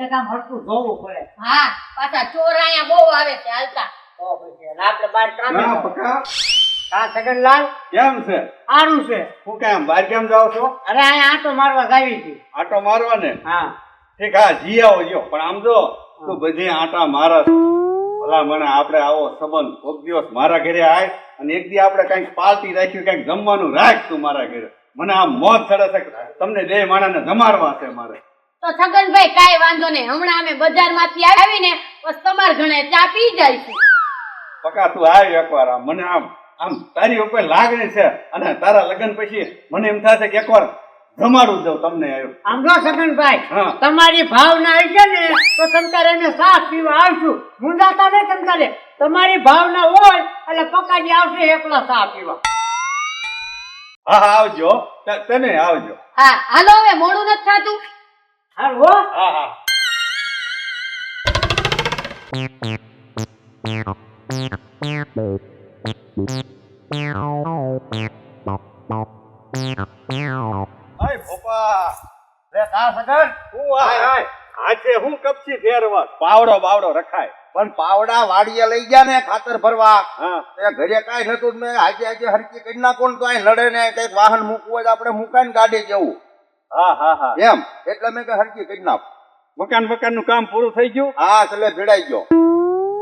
એટલે કામ હરખું જોવું પડે. હા પાછા ચોર અહીંયા બહુ આવે છે હાલતા. તો પછી આપણે બહાર કામે પકા હા છગનલાલ કેમ છે? સારું છે. હું કેમ બહાર કેમ જાવ છો? અરે અહીંયા આંટો મારવા જાવી હતી આટો મારવા ને હા. ઠીક હા જી આવો જો. પણ આમ જો તું બધી આટા મારા ભલા મને આપણે આવો સંબંધ કોક દિવસ મારા ઘરે આય અને એક દી આપણે કંઈક પાર્ટી રાખ્યું કંઈક જમવાનું રાખ તું મારા ઘરે. મને આમ મોત ચડે છે તમને બે માણાને જમાડવા છે મારે. તો છગનભાઈ કઈ વાંધો નહીં. હમણાં અમે બજારમાંથી આવીને બસ તમાર ઘણે ચા પી જઈશું. પકા તું આવી એકવાર મને આમ આમ તારી ઉપર લાગણી છે અને તારા લગ્ન પછી મને એમ થાય છે કે એકવાર જમાડું દઉં તમને આવ્યું આમ જો છગનભાઈ તમારી ભાવના આવી છે ને તો તમતારે અમે સાથ પીવા આવશું. મુંજાતા નહીં તમતારે તમારી ભાવના હોય એટલે પકાજી આવશે એકલા સા પીવા. હા હા આવજો. તને તમે આવજો. હા હાલો હવે મોડું નથી થતું. હારું હો. હા હા. હું કપચી ફેરવા પાવડો બાવડો રખાય. પણ પાવડા વાડીએ લઈ ગયા ને ખાતર ભરવા. હા. તે ઘરે કાંઈ નતું મેં આજે આજે હરકી કરી નાખો ને તો અહીં નડે ને કંઈક વાહન મૂકવું હોય તો આપણે મુકાઈને ગાડી જવું. હા હા હા. એમ? એટલે મેં કે હરકી કરી નાખ. મકાન મકાનનું કામ પૂરું થઈ ગયું? હા એટલે ભેડાઈ ગયો.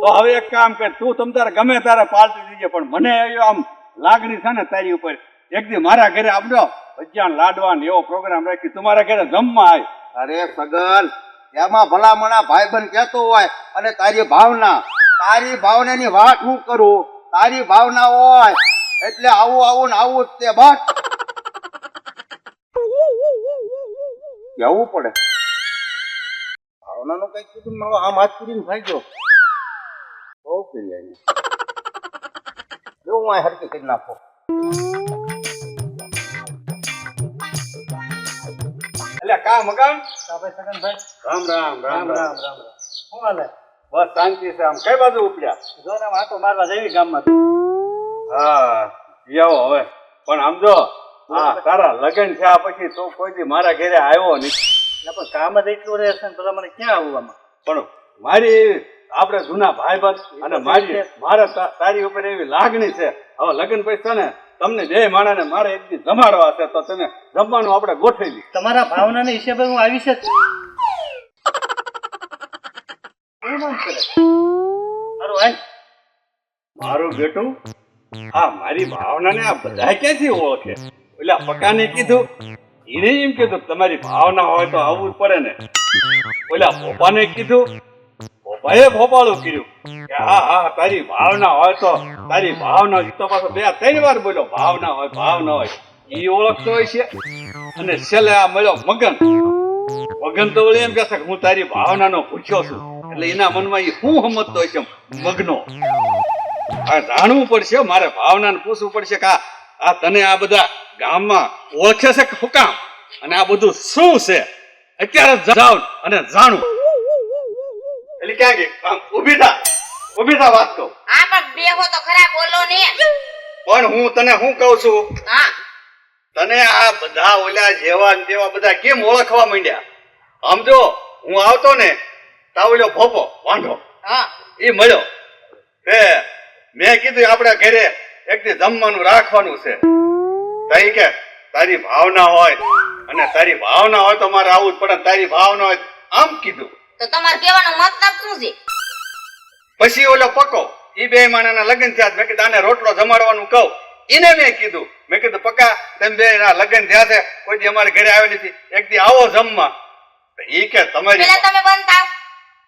તો હવે એક કામ કર તું તમ તારે ગમે તારે પાર્ટી દીજે પણ મને એવી આમ લાગણી છે ને તારી ઉપર. એક દી મારા ઘરે આવજો ભજીયાન લાડવાન લાડવા એવો પ્રોગ્રામ રાખી તમારા ઘરે જમવા આય. અરે સગન એમાં ભલામણા ભાઈબંધ કહેતો હોય અને તારી ભાવના. તારી ભાવનાની વાત હું કરું? તારી ભાવના હોય એટલે આવું આવું ને આવું જ તે બસ. કહેવું પડે. ભાવનાનું કઈ કીધું મારો આમ હાથ પૂરીને ભાઈ ગયો બહુ કરી આવી જો હું આ હરકી કરી નાખો. એટલે કા મકાન? આપણે સગનભાઈ? રામ રામ રામ રામ રામ. શું હાલે? બસ શાંતિ છે આમ. કઈ બાજુ ઉપડ્યા? જો ને આંટો મારવા જઈએ ગામમાં હા જાઓ હવે. પણ આમ જો હા તારા લગ્ન થયા પછી તો કોઈ મારા ઘરે આવ્યો નહીં. પણ કામ જ એટલું રહેશે ને પેલા મને ક્યાં આવવામાં પણ મારી આપણે જૂના ભાઈબંધ અને મારી મારા તારી ઉપર એવી લાગણી છે. હવે લગ્ન પૈસા ને તમને બે માણાને મારે એક દી જમાડવા છે તો તમે જમવાનું આપણે ગોઠવી તમારા ભાવનાના હિસાબે હું આવી હાલ. મારું બેટું હા મારી ભાવનાને આ બધા ક્યાંથી ઓળખે? એટલે પકાને કીધું એને એમ કીધું તમારી ભાવના હોય તો આવવું પડે ને. ઓલા ભોપાને કીધું, ભોપાએ ભોપાળું કર્યું કે હા હા, તારી ભાવના હોય તો, તારી ભાવના તો પાછો બે, ત્રણ વાર બોલ્યો, ભાવના હોય ભાવના હોય. એ ઓળખતો હોય છે. અને છેલ્લે આ મળ્યો મગન. મગન તો વળી એમ કહેશે કે હું તારી ભાવનાનો પૂછ્યો છું. એટલે એના મનમાં એ શું સમજતો હોય છે મગનો. આ જાણવું પડશે, મારે ભાવનાને પૂછવું પડશે કે આ તને આ બધા ગામમાં ઓળખે છે કે શું અને આ બધું શું છે? અત્યારે જ જાઓ અને જાણું. એટલે ક્યાં ગઈ? આમ ઊભી થા. ઊભી થા વાત કહું. હા પણ બેહો તો ખરા બોલો ને. પણ હું તને શું કહું છું? હા. તને આ બધા ઓલા જેવા ને તેવા બધા કેમ ઓળખવા માંડ્યા? આમ જો હું આવતો ને તા ઓલો ભોપો વાંઢો. હા. એ મળ્યો. તે મેં કીધું આપણે ઘરે એક દી જમવાનું રાખવાનું છે. તઈ કે તારી ભાવના હોય અને તારી ભાવના હોય તો મારે આવું જ પડે તારી ભાવના હોય આમ કીધું. તો તમારે કહેવાનો મતલબ શું છે? પછી ઓલો પકો એ બે માણાના લગ્ન થયા મેં કીધું આને રોટલો જમાડવાનું કહું. એને મેં કીધું મેં કીધું પકા તેમ બે ના લગ્ન થયા છે. કોઈ દી અમારે ઘરે આવ્યો નથી. એક દી આવો જમવા. તો એ કે તમારી પેલા તમે બંધ થાવ.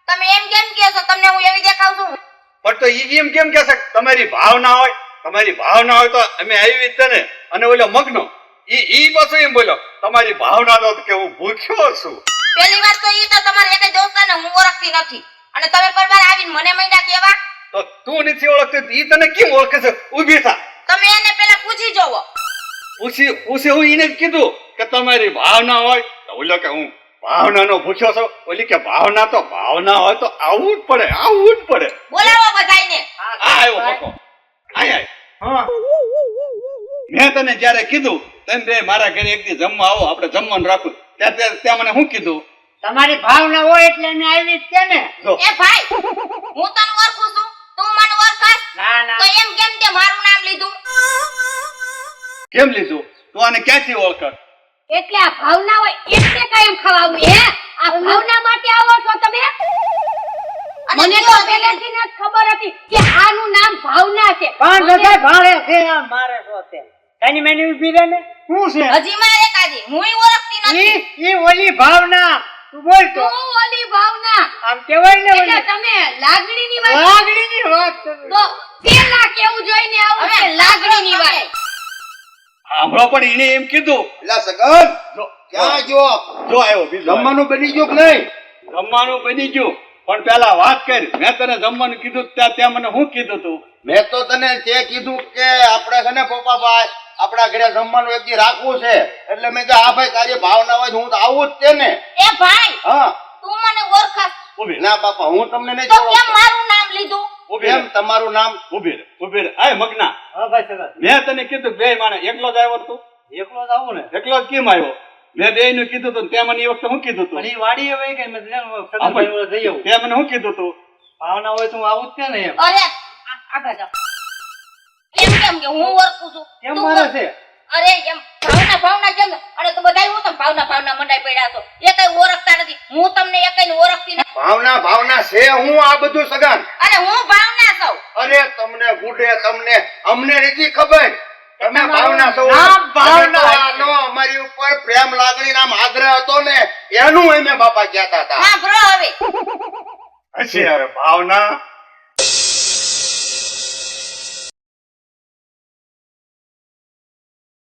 તમે એમ કેમ કહો છો? તમને હું એવી દેખાવ છું. પણ તો ઈ એમ કેમ કહે છે તમારી ભાવના હોય તમારી ભાવના હોય તો અમે આવી રીતે ને અને ઓલો મગનો ઈ ઈ પાછું એમ બોલ્યો તમારી ભાવના તો કે હું ભૂખ્યો છું. પહેલી વાત તો ઈ તો તમારે એક દોસ્તાને હું ઓળખતી નથી. અને તમે પરવાર આવીને મને મહિના કેવા? તો તું નથી ઓળખતી ઈ તને કેમ ઓળખે છે? ઊભી થા. તમે એને પેલા પૂછી જોવો. પૂછી પૂછી હું એને કીધું કે તમારી ભાવના હોય તો ઓલો કે હું ભાવનાનો ભૂખ્યો છો. ઓલી કે ભાવના તો ભાવના હોય તો આવું જ પડે આવું જ પડે. બોલાવો બધાને હા આવ્યો પકો આય આય. હા. મેં તને જયારે કીધું તેમ બે મારા ઘરે એક દી જમવા આવો આપણે જમવાનું રાખું. ત્યાં ત્યાં મને શું કીધું? તમારી ભાવના હોય એટલે અમે આવી છે ને. એ ભાઈ હું તને ઓળખું છું. તું મને ઓળખાસ ના ના. તો એમ કેમ તે મારું નામ લીધું? કેમ લીધું? તું આને ક્યાંથી ઓળખ એટલે આ ભાવના હોય એટલે કાયમ ખવાવું હે? આ ભાવના માટે આવો છો તમે? મને તો પહેલેથી જ ખબર હતી કે આનું નામ ભાવના છે. પણ બધા ભાળે છે આ મારે છે એની મેની ઊભી રહે ને? શું છે? હજી મારે કાજી હુંય ઓળખતી નથી. ઈ ઓલી ભાવના. તું બોલ તો. તું ઓલી ભાવના. આમ કેવાય ને એટલે તમે લાગણીની વાત લાગણીની વાત તો પેલા કેવું જોઈને આવું છે? લાગણીની વાત. સાંભળો પણ એને એમ કીધું. એટલે સગન જો ક્યાં જો. જો આવ્યો આવ્યો. જમવાનું બની ગયું કે નહીં? જમવાનું બની ગયું. પણ પેલા વાત કરી. મેં તને જમવાનું કીધું ત્યાં ત્યાં મને શું કીધું તું? મેં તો તને તે કીધું કે આપણે છે ને પપ્પાભાઈ આપણા ઘરે જમવાનું એક રાખવું છે. એટલે મેં કીધું હા ભાઈ તારી ભાવના હોય હું તો આવું જ તે ને એ ભાઈ હા. તું મને ઓળખાસ. ઊભી ના બાપા હું તમને નહીં તો કેમ મારું નામ લીધું? ઊભી એમ તમારું નામ? ઊભી રે, ઊભી રે. આય મગના. હા ભાઈ સગા. મેં તને કીધું બે માણે એકલો જ આવ્યો તું? એકલો જ આવું ને? એકલો જ કેમ આવ્યો? મેં બે નું કીધું તું તે મને એ વખતે શું કીધું તું? પણ ઈ વાડીએ વહી ગઈ મેં કીધું હા, સગા પણ ભાઈ જઈ આવું. તે મને શું કીધું તું? ભાવના હોય તો હું આવું જ છે ને અરે આગળ જાઓ. એમ કેમ કે હું ઓળખું છું? કેમ મારે છે? અરે એમ ભાવના ભાવના કેમ? અરે તો બધા હું તમે ભાવના ભાવના મંડાઈ પડ્યા છો. એ કઈ ઓળખતા નથી. હું તમને એ કઈ ઓળખતી નથી. ભાવના ભાવના છે હું આ બધું સગન. અરે હું ભાવના છું. અરે તમને ગુડે તમને અમને નથી ખબર. તમે ભાવના છો ભાવના. નો અમારી ઉપર પ્રેમ લાગણી નામ આગ્રહ હતો ને એનું અમે બાપા કહેતા હતા. બ્રો હવે. હશે હવે ભાવના.